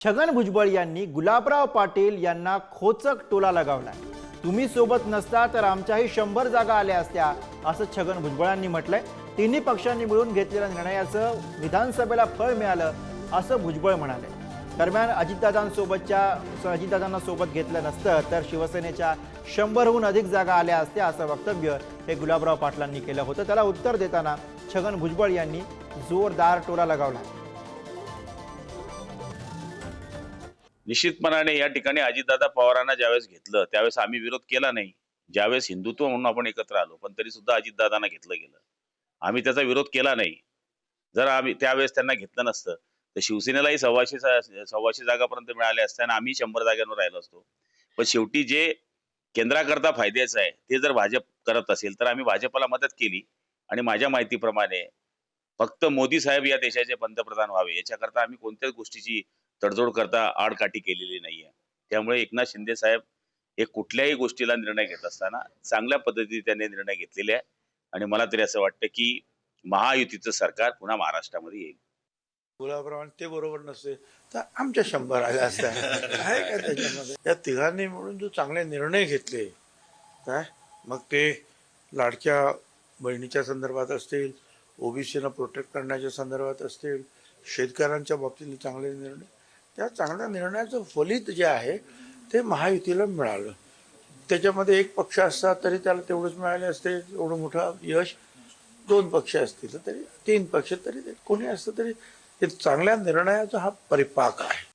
छगन भुजबळ यांनी गुलाबराव पाटील यांना खोचक टोला लगावलाय. तुम्ही सोबत नसता तर आमच्याही शंभर जागा आल्या असत्या असं छगन भुजबळांनी म्हटलंय. तिन्ही पक्षांनी मिळून घेतलेल्या निर्णयाचं विधानसभेला फळ मिळालं असं भुजबळ म्हणाले. दरम्यान अजितदादांसोबतच्या अजितदादांना सोबत घेतलं नसतं तर शिवसेनेच्या शंभरहून अधिक जागा आल्या असत्या असं वक्तव्य हे गुलाबराव पाटलांनी केलं होतं. त्याला उत्तर देताना छगन भुजबळ यांनी जोरदार टोला लगावला. निश्चितपणाने या ठिकाणी अजितदादा पवारांना ज्यावेळेस घेतलं त्यावेळेस आम्ही विरोध केला नाही. ज्यावेळेस हिंदुत्व म्हणून आपण एकत्र आलो पण तरी सुद्धा अजितदादांना घेतलं गेलं. आम्ही त्याचा विरोध केला नाही. जर आम्ही त्यावेळेस त्यांना घेतलं नसतं तर शिवसेनेलाही सव्वाशे सव्वाशे जागापर्यंत मिळाल्या असत्या आणि आम्ही शंभर जागांवर राहिलो असतो. पण शेवटी जे केंद्राकरता फायद्याचं आहे ते जर भाजप करत असेल तर आम्ही भाजपला मदत केली आणि माझ्या माहितीप्रमाणे फक्त मोदी साहेब या देशाचे पंतप्रधान व्हावे. याच्याकरता आम्ही कोणत्याच गोष्टीची तडजोड करता आडकाठी केलेली नाहीये. त्यामुळे एकनाथ शिंदे साहेब हे कुठल्याही गोष्टीला निर्णय घेत असताना चांगल्या पद्धतीने त्यांनी निर्णय घेतलेले आहे. आणि मला तरी असं वाटतं की महायुतीचं सरकार पुन्हा महाराष्ट्रामध्ये येईल. गुलाबराव ते बरोबर नसते. तर आमच्या शंभर आल्या असत्या. काय काय त्याच्यामध्ये? या तिघांनी मिळून जो चांगले निर्णय घेतले काय? मग ते लाडक्या बहिणीच्या संदर्भात असतील ओबीसीना प्रोटेक्ट करण्याच्या संदर्भात असतील शेतकऱ्यांच्या बाबतीत चांगले निर्णय त्या चांगल्या निर्णयाचं फलित जे आहे ते महायुतीला मिळालं. त्याच्यामध्ये एक पक्ष असता तरी त्याला तेवढंच मिळाले असते एवढं मोठं यश. दोन पक्ष असतील तरी तीन पक्ष तरी ते कोणी असतं तरी ते चांगल्या निर्णयाचा हा परिपाक आहे.